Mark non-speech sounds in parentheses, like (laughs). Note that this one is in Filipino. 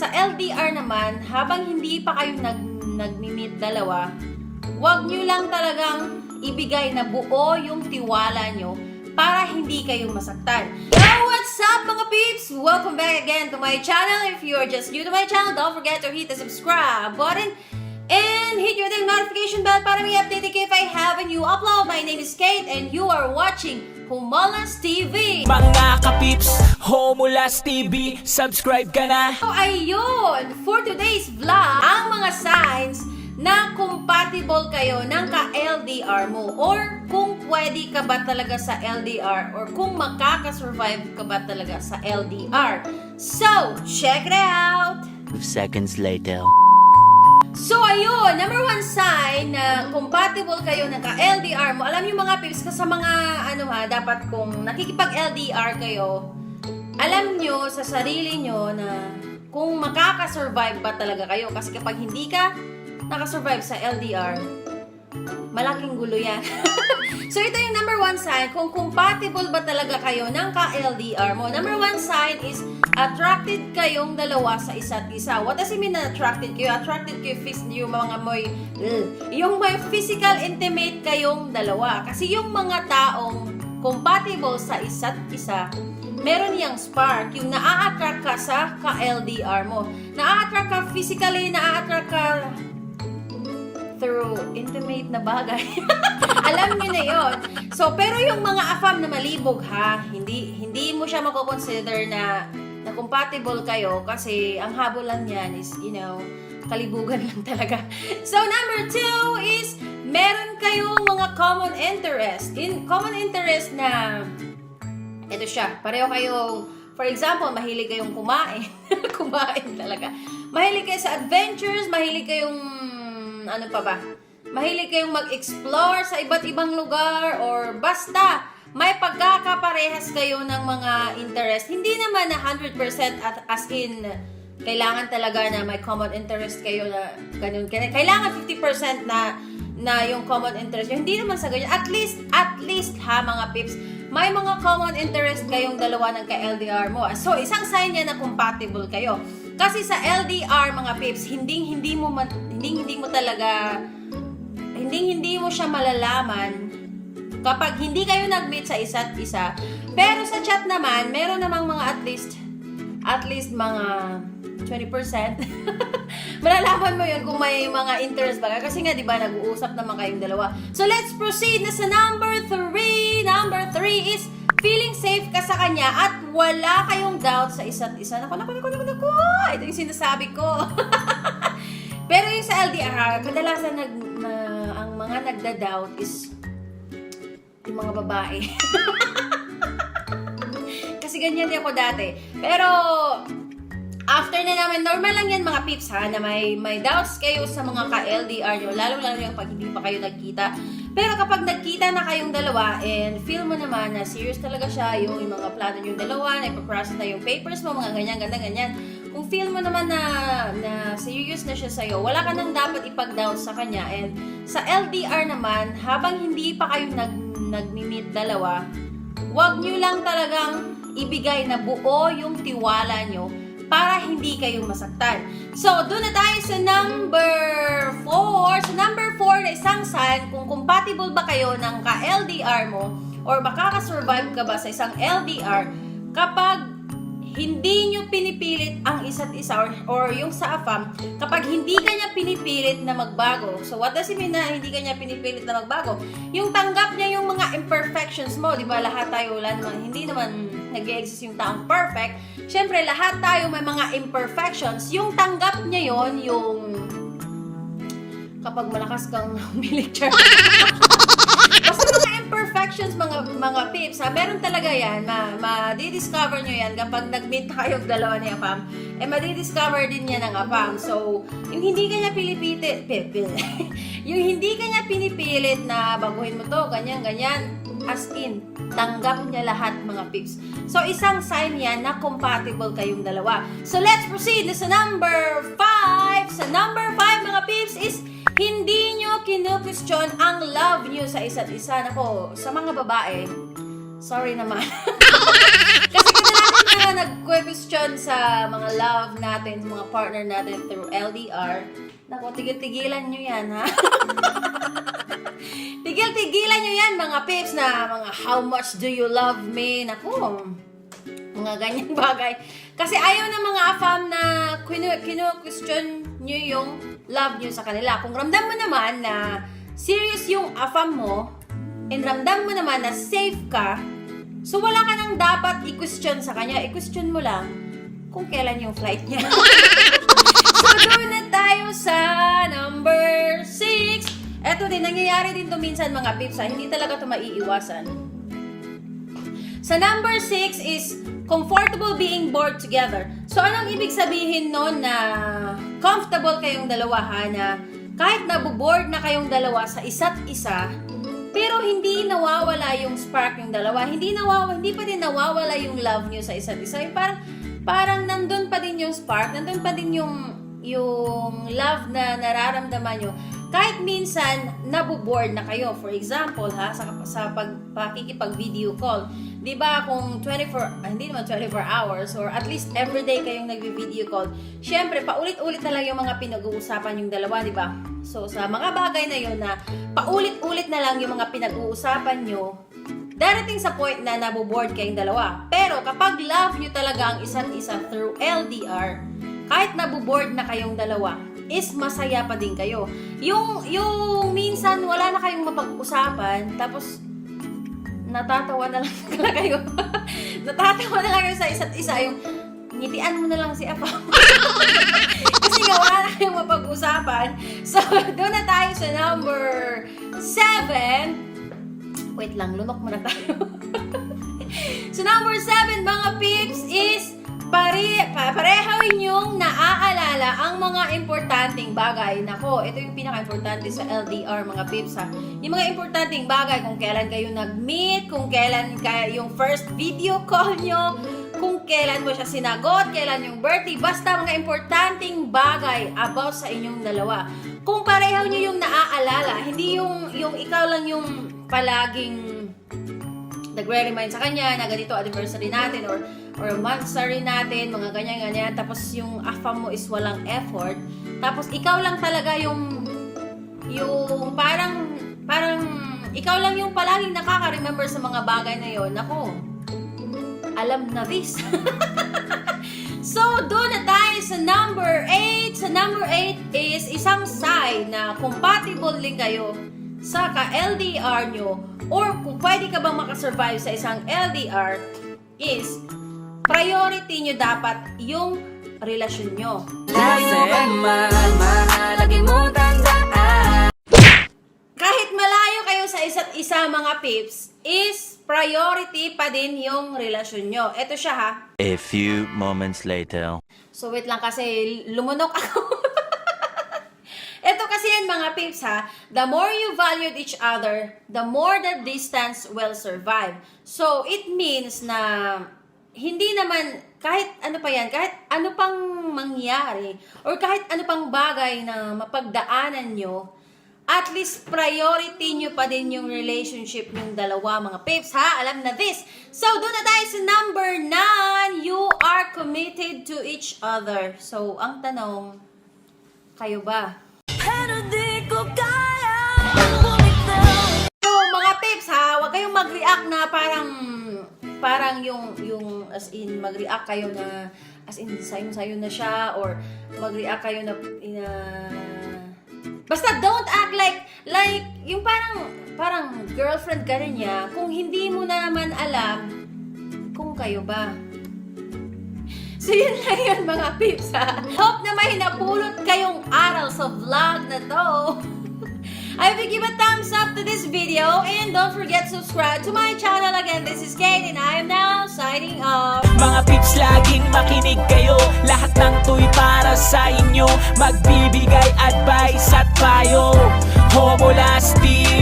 Sa LDR naman, habang hindi pa kayo nag, nag-meet dalawa, wag nyo lang talagang ibigay na buo yung tiwala nyo para hindi kayo masaktan. Yo, what's up mga peeps? Welcome back again to my channel. If you are just new to my channel, don't forget to hit the subscribe button notification bell para may update if I have a new upload. My name is Kate and you are watching Humalas TV. Mga kapips, Homulas TV, subscribe ka na! So, ayun! For today's vlog, ang mga signs na compatible kayo ng ka-LDR mo or kung pwede ka ba talaga sa LDR or kung makakasurvive ka ba talaga sa LDR. So, check it out! Seconds later. So, ayun, number one sign na compatible kayo ng ka-LDR mo. Alam niyo mga pips, sa mga ano ha, dapat kung nakikipag-LDR kayo, alam nyo sa sarili nyo na kung makakasurvive ba talaga kayo. Kasi kapag hindi ka nakasurvive sa LDR, malaking gulo yan. (laughs) so, ito yung number one sign kung compatible ba talaga kayo ng ka-LDR mo. Number one sign is attracted kayong dalawa sa isa't isa. What does it mean na attracted kayo? Attracted kayo phys- yung mga may, ugh, yung may physical intimate kayong dalawa. Kasi yung mga taong compatible sa isa't isa, meron yung spark, yung naa-attract ka sa ka-LDR mo. Naa-attract ka physically, naa-attract ka through intimate na bagay. (laughs) Alam niyo na yon. So, pero yung mga afam na malibog ha, hindi hindi mo siya mako-consider na na compatible kayo kasi ang habol lang yan is, you know, kalibugan (laughs) lang talaga. So, number two is meron kayong mga common interest. In common interest na ito siya, pareho kayong For example, mahilig kayong kumain. (laughs) kumain talaga. Mahilig kayo sa adventures, mahilig kayong ano pa ba? Mahilig kayong mag-explore sa iba't ibang lugar or basta may pagkakaparehas kayo ng mga interest. Hindi naman na 100% at as in kailangan talaga na may common interest kayo na ganun. Kailangan 50% na na yung common interest. Hindi naman sa ganyan. At least, at least ha mga pips, may mga common interest kayong dalawa ng ka-LDR mo. So, isang sign yan na compatible kayo. Kasi sa LDR, mga pips, hindi hindi mo hindi hindi mo talaga hindi hindi mo siya malalaman kapag hindi kayo nag-meet sa isa't isa. Pero sa chat naman, meron namang mga at least at least mga 20%. (laughs) Malalaman mo yun kung may mga interest ba. Kasi nga, di ba, nag-uusap naman kayong dalawa. So, let's proceed na sa number 3. Number 3 is feeling safe ka sa kanya at wala kayong doubt sa isa't isa. Naku, naku, naku, naku, naku. Ito yung sinasabi ko. (laughs) Pero yung sa LDR, kadalasan nag, na, ang mga nagda-doubt is yung mga babae. (laughs) Kasi ganyan din ako dati. Pero, after na naman, normal lang yan mga pips ha, na may, may doubts kayo sa mga ka-LDR nyo, lalo-lalo yung pag hindi pa kayo nagkita. Pero kapag nagkita na kayong dalawa and feel mo naman na serious talaga siya, yung, yung mga plano yung dalawa, na ipaprocess na yung papers mo, mga ganyan, ganyan, ganyan. Kung feel mo naman na, na serious na siya sa'yo, wala ka nang dapat ipag-doubt sa kanya. And sa LDR naman, habang hindi pa kayo nag, nag-meet dalawa, wag nyo lang talagang ibigay na buo yung tiwala nyo para hindi kayo masaktan. So, doon na tayo sa number 4. Sa number 4 na isang sign, kung compatible ba kayo ng ka-LDR mo or makakasurvive ka ba sa isang LDR kapag hindi nyo pinipilit ang isa't isa or, or yung sa AFAM, kapag hindi ka niya pinipilit na magbago. So, what does it mean na hindi ka niya pinipilit na magbago? Yung tanggap niya yung mga imperfections mo, di ba? Lahat tayo, wala naman, hindi naman nag exist yung taong perfect. Siyempre, lahat tayo may mga imperfections. Yung tanggap niya yon yung kapag malakas kang (laughs) humilig char. Basta mga imperfections, mga mga pips, ha, meron talaga yan. Ma, ma-discover nyo yan kapag nag-meet na kayong dalawa ni Apam. Eh, ma-discover din niya ng Apam. So, yung hindi kanya pilipitit, pipil, (laughs) yung hindi kanya pinipilit na baguhin mo to, ganyan, ganyan, as in, tanggap niya lahat mga pips. So, isang sign yan na compatible kayong dalawa. So, let's proceed na sa number 5. Sa number 5 mga pips is hindi nyo kinu-question ang love nyo sa isa't isa. Nako, sa mga babae, sorry naman. (laughs) Kasi kadalasan mga nag-question sa mga love natin, mga partner natin through LDR, nako, tigil-tigilan nyo yan, ha? (laughs) Tigil-tigilan nyo yan, mga pips, na mga how much do you love me? Nako, mga ganyang (laughs) bagay. Kasi ayaw ng mga afam na kinu- kinu-question nyo yung love nyo sa kanila. Kung ramdam mo naman na serious yung afam mo, and ramdam mo naman na safe ka, so wala ka nang dapat i-question sa kanya. I-question mo lang kung kailan yung flight niya. (laughs) so, doon na tayo sa number 6. Eto din, nangyayari din to minsan mga pips ha. Hindi talaga to maiiwasan. Sa number 6 is comfortable being bored together. So, anong ibig sabihin nun na comfortable kayong dalawa ha, na kahit nabuboard na kayong dalawa sa isa't isa, pero hindi nawawala yung spark yung dalawa. Hindi nawawala, hindi pa din nawawala yung love nyo sa isa't isa. Yung parang, parang nandun pa din yung spark, nandun pa din yung, yung love na nararamdaman nyo. Kahit minsan, nabuboard na kayo. For example, ha, sa, sa pag, pakikipag-video call. Di ba kung 24, ah, hindi naman 24 hours, or at least everyday kayong nagvi-video call, syempre, paulit-ulit na lang yung mga pinag-uusapan yung dalawa, di ba? So, sa mga bagay na yun na paulit-ulit na lang yung mga pinag-uusapan nyo, darating sa point na naboboard kayong dalawa. Pero kapag love nyo talaga ang isa't isa through LDR, kahit naboboard na kayong dalawa, is masaya pa din kayo. Yung, yung minsan wala na kayong mapag-usapan, tapos natatawa na lang (laughs) talaga kayo. (laughs) natatawa na lang kayo sa isa't isa. Yung ngitian mo na lang si Apa. (laughs) Kasi nga wala na kayong mapag-usapan. So, doon na tayo sa number 7. Wait lang, lunok muna tayo. so, number 7, naaalala ang mga importanteng bagay. Nako, ito yung pinaka-importante sa LDR, mga peeps ha. Yung mga importanteng bagay, kung kailan kayo nag-meet, kung kailan kayo yung first video call nyo, kung kailan mo siya sinagot, kailan yung birthday, basta mga importanteng bagay about sa inyong dalawa. Kung pareho nyo yung naaalala, hindi yung, yung ikaw lang yung palaging nagre-remind sa kanya na ganito anniversary natin or or monthsary natin, mga ganyan-ganyan. Tapos yung AFAM mo is walang effort. Tapos ikaw lang talaga yung yung parang parang ikaw lang yung palaging nakaka-remember sa mga bagay na yon. Nako, alam na this. (laughs) so, doon na tayo sa number 8. Sa number 8 is isang sign na compatible din kayo sa ka-LDR nyo or kung pwede ka bang makasurvive sa isang LDR is priority nyo dapat yung relasyon nyo. Layo kang mahal, mahalagi mo tandaan Kahit malayo kayo sa isa't isa mga pips, is priority pa din yung relasyon nyo. Ito siya ha. A few moments later. So wait lang kasi lumunok ako. (laughs) Ito kasi yan mga pips ha, the more you valued each other, the more the distance will survive. So it means na hindi naman kahit ano pa yan, kahit ano pang mangyari or kahit ano pang bagay na mapagdaanan nyo, at least priority nyo pa din yung relationship yung dalawa mga pips ha, alam na this. So doon na tayo sa number 9, you are committed to each other. So ang tanong, kayo ba? Pero di ko kaya So, mga pips ha, huwag kayong mag-react na parang parang yung yung as in mag-react kayo na as in sayo-sayo na siya or mag-react kayo na na Basta don't act like like yung parang parang girlfriend ka rin niya kung hindi mo naman alam kung kayo ba. So, yun lang yun mga pips ha. Hope na may napulot kayong aral sa vlog na to. I will give a thumbs up to this video and don't forget to subscribe to my channel again. This is Kate and I am now signing off. Mga pips laging makinig kayo Lahat ng tuy para sa inyo Magbibigay advice at payo Homolas TV